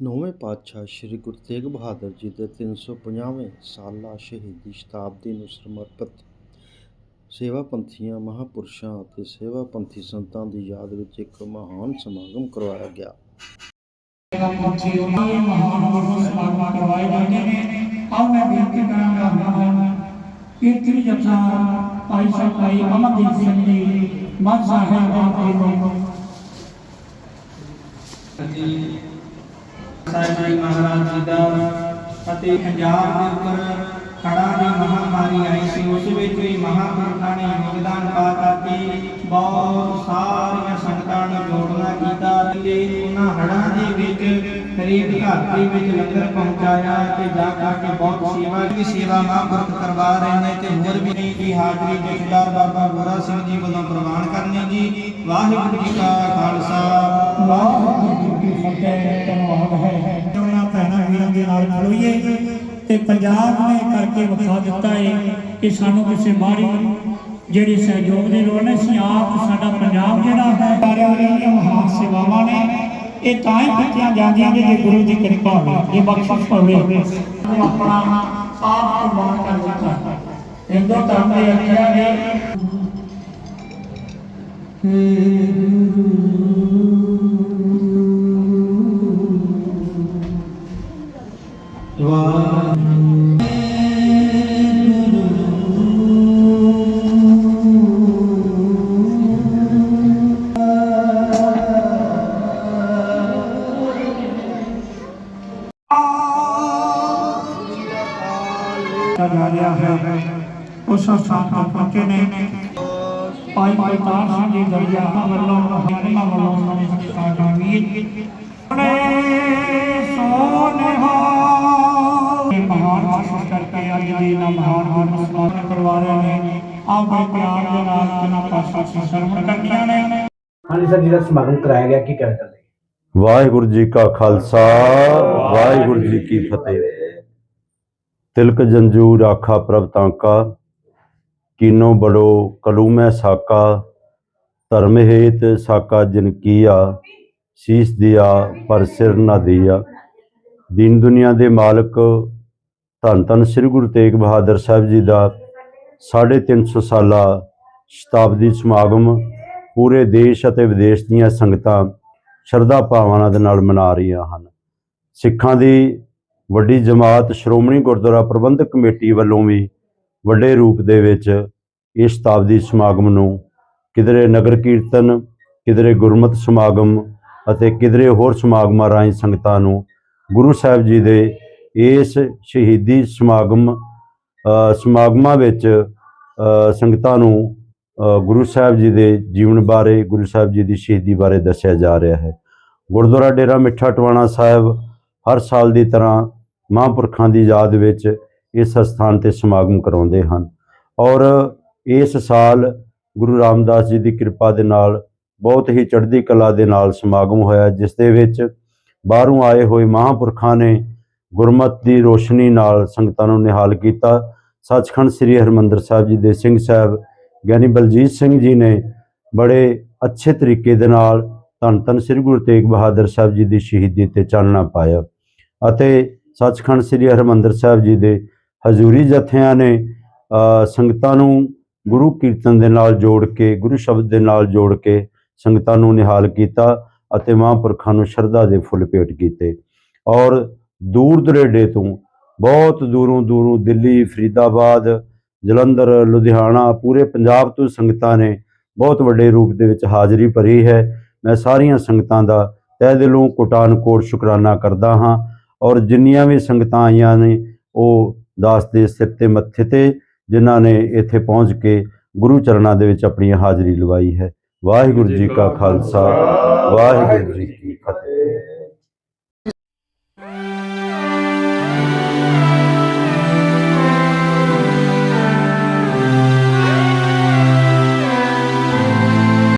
ਨੌਵੇਂ ਪਾਤਸ਼ਾਹ ਸ੍ਰੀ ਗੁਰੂ ਤੇਗ ਬਹਾਦਰ ਜੀ ਦੇ 350ਵੇਂ ਸਾਲਾ ਸ਼ਹੀਦੀ ਸ਼ਤਾਬਦੀ ਨੂੰ ਸਮਰਪਿਤ ਸੇਵਾ ਪੰਥੀਆਂ, ਮਹਾਂਪੁਰਸ਼ਾਂ ਅਤੇ ਸੇਵਾ ਪੰਥੀ ਸੰਤਾਂ ਦੀ ਯਾਦ ਵਿੱਚ ਇੱਕ ਮਹਾਨ ਸਮਾਗਮ ਕਰਵਾਇਆ ਗਿਆ। ਪੰਛੀ ਉਹਨਾਂ ਦੇ ਮਹਾਨ ਗੁਰੂ ਸਮਾਗਮ ਕਰਵਾਏ ਜਾਂਦੇ ਨੇ। ਆਓ ਮੈਂ ਬੇਨਤੀ ਕਰਾਂਗਾ ਹਾਂ ਕੀਰਤਨ ਜਥਾ ਭਾਈ ਸਾਹਿਬ, ਭਾਈ ਅਮਨਦੀਪ ਸਿੰਘ ਜੀ, ਮਨ ਸਾਹਿਬ ਬਾਬੇ ਨੂੰ ਸਾਹਿਬ ਜੀ ਮਹਾਰਾਜ ਜੀ ਦਾ ਅਤੇ ਪੰਜਾਬ ਦੇ ਉੱਪਰ ਖੜਾ ਦੀ ਮਹਾਮਾਰੀ ਆਈ ਸੀ, ਉਸ ਵਿੱਚ ਵੀ ਮਹਾਂਪੁਰਖਾਂ ਨੇ ਯੋਗਦਾਨ ਪਾ ਕਰਕੇ ਬਹੁਤ ਸਾਰੀਆਂ ਸੰਗਤਾਂ ਨੂੰ ਜੋੜਨਾ ਕੀਤਾ ਤੇ ਉਹਨਾਂ ਹੜ੍ਹਾਂ ਦੇ ਵਿੱਚ ਗਰੀਬ ਘਰ ਦੇ ਵਿੱਚ ਲੰਗਰ ਪਹੁੰਚਾਇਆ ਤੇ ਜਾ ਕੇ ਬਹੁਤ ਸੇਵਾ ਦੀ ਸੇਵਾ ਮਹਾਂਪੁਰਖ ਕਰਵਾ ਰਹੇ ਨੇ ਤੇ ਹੋਰ ਵੀ ਨਹੀਂ ਦੀ ਹਾਜ਼ਰੀ ਜਥੇਦਾਰ ਬਾਬਾ ਗੋਰਾ ਸਿੰਘ ਜੀ ਵੱਲੋਂ ਪ੍ਰਵਾਨ ਕਰਨੀ ਜੀ। ਵਾਹਿਗੁਰੂ ਜੀ ਕਾ ਖਾਲਸਾ, ਵਾਹਿਗੁਰੂ ਜੀ ਕੀ ਹੈ। ਉਹਨਾਂ ਭੈਣਾਂ ਵੀਰਾਂ ਦੇ ਨਾਲ ਖਲੋਈਏ ਤੇ ਪੰਜਾਬ ਨੇ ਕਰਕੇ ਵਿਖਾ ਦਿੱਤਾ ਹੈ ਕਿ ਸਾਨੂੰ ਕਿਸੇ ਬਾਹਰੀ ਜਿਹੜੀ ਸਹਿਯੋਗ ਦੀ ਲੋੜ ਨਹੀਂ ਸੀ ਆਪ ਸਾਡਾ ਪੰਜਾਬ ਜਿਹੜਾ ਹੈ, ਸਾਰਿਆਂ ਦੀਆਂ ਮਹਾਨ ਸੇਵਾਵਾਂ ਨੇ। ਇਹ ਤਾਂ ਹੀ ਕੀਤੀਆਂ ਜਾਂਦੀਆਂ ਨੇ ਜੇ ਗੁਰੂ ਦੀ ਕਿਰਪਾ ਹੋਵੇ, ਜੇ ਬਖਸ਼ਿਸ਼ ਹੋਵੇ। ਆਪਣਾ ਆਪ ਕੁਰਬਾਨ ਕਰ ਦਿੱਤਾ। ਹਿੰਦੂ ਧਰਮ ਦੇ ਅੱਖਰਾਂ ਨੇ ਜਾ ਉਸ ਸਥਾਨ ਤੋਂ ਪਹੁੰਚੇ ਨੇ ਭਾਈ ਭਾਈ ਤਾਰ ਸਿੰਘ ਜੀ ਦਰਿਆ ਵੱਲੋਂ ਹਰਿਆਣਾ ਵੱਲੋਂ ਸਾਨੂੰ ਸਤਿਕਾਰ ਦਾ ਵੀਰ ਰਹੇ ਨੇ ਆਪ ਬੜੇ ਪਿਆਰ ਦੇ ਨਾਲ ਕਿਨਾਂ ਪਾਸਾ ਸਰਵਣ ਕਰਨੀਆਂ ਨੇ। ਹਾਂਜੀ ਸਰ ਜਿਹੜਾ ਸਮਾਗਮ ਕਰਾਇਆ ਗਿਆ ਕੀ ਕਹਿਣਾ ਚਾਹੁੰਦੇ ਵਾਹਿਗੁਰੂ ਜੀ ਕਾ ਖਾਲਸਾ ਵਾਹਿਗੁਰੂ ਜੀ ਕੀ ਫਤਿਹ। ਤਿਲਕ ਜੰਜੂ ਰਾਖਾ ਪ੍ਰਭ ਤਾਂਕਾ ਕੀਨੋ ਬੜੋ ਕਲੂਮੈ ਸਾਕਾ ਧਰਮ ਹੇਤ ਸਾਕਾ ਜਿਨ ਕੀਆ ਸੀਸ ਦਿਆ ਪਰ ਸਿਰ ਨਾ ਦਿਆ। ਦੀਨ ਦੁਨੀਆ ਦੇ ਮਾਲਕ ਧੰਨ ਧੰਨ ਸ੍ਰੀ ਗੁਰੂ ਤੇਗ ਬਹਾਦਰ ਸਾਹਿਬ ਜੀ ਦਾ 350 ਸਾਲਾ ਸ਼ਤਾਬਦੀ ਸਮਾਗਮ ਪੂਰੇ ਦੇਸ਼ ਅਤੇ ਵਿਦੇਸ਼ ਦੀਆਂ ਸੰਗਤਾਂ ਸ਼ਰਧਾ ਭਾਵਨਾ ਦੇ ਨਾਲ ਮਨਾ ਰਹੀਆਂ ਹਨ। ਸਿੱਖਾਂ ਦੀ ਵੱਡੀ ਜਮਾਤ ਸ਼੍ਰੋਮਣੀ ਗੁਰਦੁਆਰਾ ਪ੍ਰਬੰਧਕ ਕਮੇਟੀ ਵੱਲੋਂ ਵੀ ਵੱਡੇ ਰੂਪ ਦੇ ਵਿੱਚ ਇਸ ਸ਼ਤਾਬਦੀ ਸਮਾਗਮ ਨੂੰ ਕਿਧਰੇ ਨਗਰ ਕੀਰਤਨ, ਕਿਧਰੇ ਗੁਰਮਤਿ ਸਮਾਗਮ ਅਤੇ ਕਿਧਰੇ ਹੋਰ ਸਮਾਗਮਾਂ ਰਾਹੀਂ ਸੰਗਤਾਂ ਨੂੰ ਗੁਰੂ ਸਾਹਿਬ ਜੀ ਦੇ ਇਸ ਸ਼ਹੀਦੀ ਸਮਾਗਮ ਸਮਾਗਮਾਂ ਵਿੱਚ ਸੰਗਤਾਂ ਨੂੰ ਗੁਰੂ ਸਾਹਿਬ ਜੀ ਦੇ ਜੀਵਨ ਬਾਰੇ, ਗੁਰੂ ਸਾਹਿਬ ਜੀ ਦੀ ਸ਼ਹੀਦੀ ਬਾਰੇ ਦੱਸਿਆ ਜਾ ਰਿਹਾ ਹੈ। ਗੁਰਦੁਆਰਾ ਡੇਰਾ ਮਿੱਠਾ ਟਵਾਣਾ ਸਾਹਿਬ ਹਰ ਸਾਲ ਦੀ ਤਰ੍ਹਾਂ ਮਹਾਂਪੁਰਖਾਂ ਦੀ ਯਾਦ ਵਿੱਚ ਇਸ ਸਥਾਨ ਤੇ ਸਮਾਗਮ ਕਰਾਉਂਦੇ ਹਨ ਔਰ ਇਸ ਸਾਲ ਗੁਰੂ ਰਾਮਦਾਸ ਜੀ ਦੀ ਕਿਰਪਾ ਦੇ ਨਾਲ ਬਹੁਤ ਹੀ ਚੜ੍ਹਦੀ ਕਲਾ ਦੇ ਨਾਲ ਸਮਾਗਮ ਹੋਇਆ, ਜਿਸ ਦੇ ਵਿੱਚ ਬਾਹਰੋਂ ਆਏ ਹੋਏ ਮਹਾਂਪੁਰਖਾਂ ਨੇ ਗੁਰਮਤ ਦੀ ਰੋਸ਼ਨੀ ਨਾਲ ਸੰਗਤਾਂ ਨੂੰ ਨਿਹਾਲ ਕੀਤਾ ਸੱਚਖੰਡ ਸ੍ਰੀ ਹਰਿਮੰਦਰ ਸਾਹਿਬ ਜੀ ਦੇ ਸਿੰਘ ਸਾਹਿਬ, ਗਿਆਨੀ ਬਲਜੀਤ ਸਿੰਘ ਜੀ ਨੇ ਬੜੇ ਅੱਛੇ ਤਰੀਕੇ ਦੇ ਨਾਲ ਧੰਨ ਧੰਨ ਸ੍ਰੀ ਗੁਰੂ ਤੇਗ ਬਹਾਦਰ ਸਾਹਿਬ ਜੀ ਦੀ ਸ਼ਹੀਦੀ ਤੇ ਚਾਨਣਾ ਪਾਇਆ ਅਤੇ ਸੱਚਖੰਡ ਸ੍ਰੀ ਹਰਿਮੰਦਰ ਸਾਹਿਬ ਜੀ ਦੇ ਹਜ਼ੂਰੀ ਜਥਿਆਂ ਨੇ ਸੰਗਤਾਂ ਨੂੰ ਗੁਰੂ ਕੀਰਤਨ ਦੇ ਨਾਲ ਜੋੜ ਕੇ, ਗੁਰੂ ਸ਼ਬਦ ਦੇ ਨਾਲ ਜੋੜ ਕੇ ਸੰਗਤਾਂ ਨੂੰ ਨਿਹਾਲ ਕੀਤਾ ਅਤੇ ਮਹਾਂਪੁਰਖਾਂ ਨੂੰ ਸ਼ਰਧਾ ਦੇ ਫੁੱਲ ਭੇਟ ਕੀਤੇ ਔਰ ਦੂਰ ਦਰੇਡੇ ਤੋਂ ਬਹੁਤ ਦੂਰੋਂ ਦੂਰੋਂ ਦਿੱਲੀ, ਫਰੀਦਾਬਾਦ, ਜਲੰਧਰ, ਲੁਧਿਆਣਾ, ਪੂਰੇ ਪੰਜਾਬ ਤੋਂ ਸੰਗਤਾਂ ਨੇ ਬਹੁਤ ਵੱਡੇ ਰੂਪ ਦੇ ਵਿੱਚ ਹਾਜ਼ਰੀ ਭਰੀ ਹੈ। ਮੈਂ ਸਾਰੀਆਂ ਸੰਗਤਾਂ ਦਾ ਤਹਿ ਦਿਲੋਂ ਕੋਟਾਨਕੋਟ ਸ਼ੁਕਰਾਨਾ ਕਰਦਾ ਹਾਂ ਔਰ ਜਿੰਨੀਆਂ ਵੀ ਸੰਗਤਾਂ ਆਈਆਂ ਨੇ, ਉਹ ਦਾਸ ਦੇ ਸਿਰ ਤੇ ਮੱਥੇ ਤੇ ਜਿਨ੍ਹਾਂ ਨੇ ਇੱਥੇ ਪਹੁੰਚ ਕੇ ਗੁਰੂ ਚਰਨਾਂ ਦੇ ਵਿੱਚ ਆਪਣੀ ਹਾਜ਼ਰੀ ਲਵਾਈ ਹੈ। ਵਾਹਿਗੁਰੂ ਜੀ ਕਾ ਖਾਲਸਾ, ਵਾਹਿਗੁਰੂ ਜੀ ਕੀ ਫਤਿਹ।